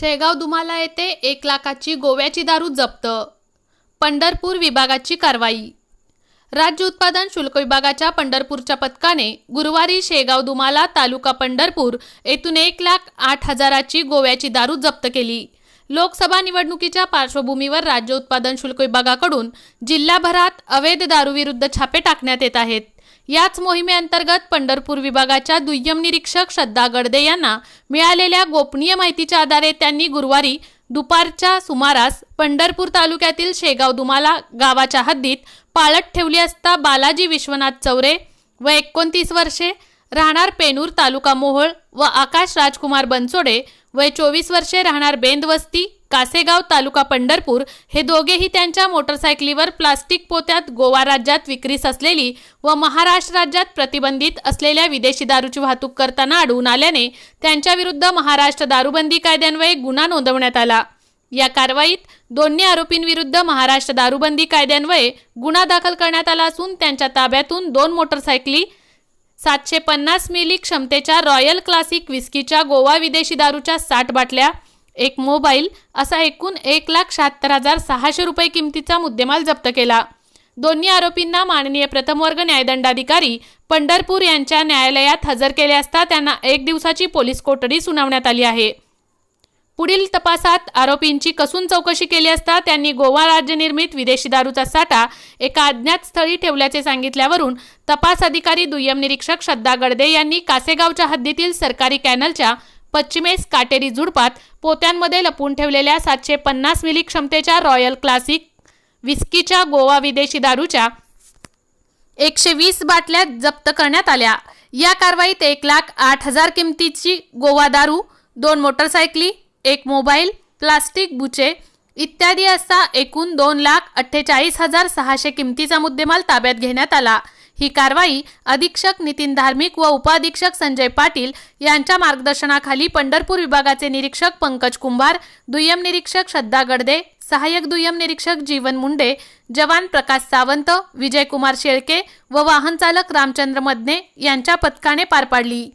शेगाव दुमाला येथे एक लाखाची गोव्याची दारू जप्त. पंढरपूर विभागाची कारवाई. राज्य उत्पादन शुल्क विभागाच्या पंढरपूरच्या पथकाने गुरुवारी शेगाव दुमाला तालुका पंढरपूर येथून एक लाख आठ हजाराची गोव्याची दारू जप्त केली. लोकसभा निवडणुकीच्या पार्श्वभूमीवर राज्य उत्पादन शुल्क विभागाकडून जिल्हाभरात अवैध दारूविरुद्ध छापे टाकण्यात येत आहेत. याच मोहिमेअंतर्गत पंढरपूर विभागाच्या दुय्यम निरीक्षक श्रद्धा गडदे यांना मिळालेल्या गोपनीय माहितीच्या आधारे त्यांनी गुरुवारी दुपारच्या सुमारास पंढरपूर तालुक्यातील शेगाव दुमाला गावाच्या हद्दीत पाळत ठेवली असता बालाजी विश्वनाथ चौरे व एकोणतीस वर्षे राहणार पेनूर तालुका मोहोळ व आकाश राजकुमार बनसोडे वय चोवीस वर्षे राहणार बेंदवस्ती कासेगाव तालुका पंढरपूर हे दोघेही त्यांच्या मोटरसायकलीवर प्लास्टिक पोत्यात गोवा राज्यात विक्रीस असलेली व महाराष्ट्र राज्यात प्रतिबंधित असलेल्या विदेशी दारूची वाहतूक करताना आढळून आल्याने त्यांच्याविरुद्ध महाराष्ट्र दारूबंदी कायद्यान्वये गुन्हा नोंदवण्यात आला. या कारवाईत दोन्ही आरोपींविरुद्ध महाराष्ट्र दारूबंदी कायद्यान्वये गुन्हा दाखल करण्यात आला असून त्यांच्या ताब्यातून दोन मोटरसायकली सातशे पन्नास मिली क्षमतेच्या रॉयल क्लासिक विस्कीच्या गोवा विदेशी दारूच्या साठ बाटल्या एक मोबाईल असा एकूण एक लाख शहात्तर हजार सहाशे रुपये किमतीचा मुद्देमाल जप्त केला. दोन्ही आरोपींना माननीय प्रथमवर्ग न्यायदंडाधिकारी पंढरपूर यांच्या न्यायालयात हजर केले असता त्यांना एक दिवसाची पोलीस कोठडी सुनावण्यात आली आहे. पुढील तपासात आरोपींची कसून चौकशी केली असता त्यांनी गोवा राज्य निर्मित विदेशी दारूचा साठा एका अज्ञात स्थळी ठेवल्याचे सांगितल्यावरून तपास अधिकारी दुय्यम निरीक्षक श्रद्धा गडदे यांनी कासेगावच्या हद्दीतील सरकारी कॅनलच्या पश्चिमेस काटेरी झुडपात पोत्यांमध्ये लपून ठेवलेल्या सातशे पन्नास मिली क्षमतेच्या रॉयल क्लासिक विस्कीच्या गोवा विदेशी दारूच्या एकशे वीस बाटल्या जप्त करण्यात आल्या. या कारवाईत एक लाख आठ हजार किमतीची गोवा दारू दोन मोटरसायकली एक मोबाईल प्लास्टिक बुचे इत्यादी असा एकूण दोन लाख अठ्ठेचाळीस हजार सहाशे किमतीचा मुद्देमाल ताब्यात घेण्यात आला. ही कारवाई अधीक्षक नितीन धार्मिक व उपअधीक्षक संजय पाटील यांच्या मार्गदर्शनाखाली पंढरपूर विभागाचे निरीक्षक पंकज कुंभार दुय्यम निरीक्षक श्रद्धा गडदे सहाय्यक दुय्यम निरीक्षक जीवन मुंडे जवान प्रकाश सावंत विजयकुमार शेळके व वाहनचालक रामचंद्र मदने यांच्या पथकाने पार पाडली.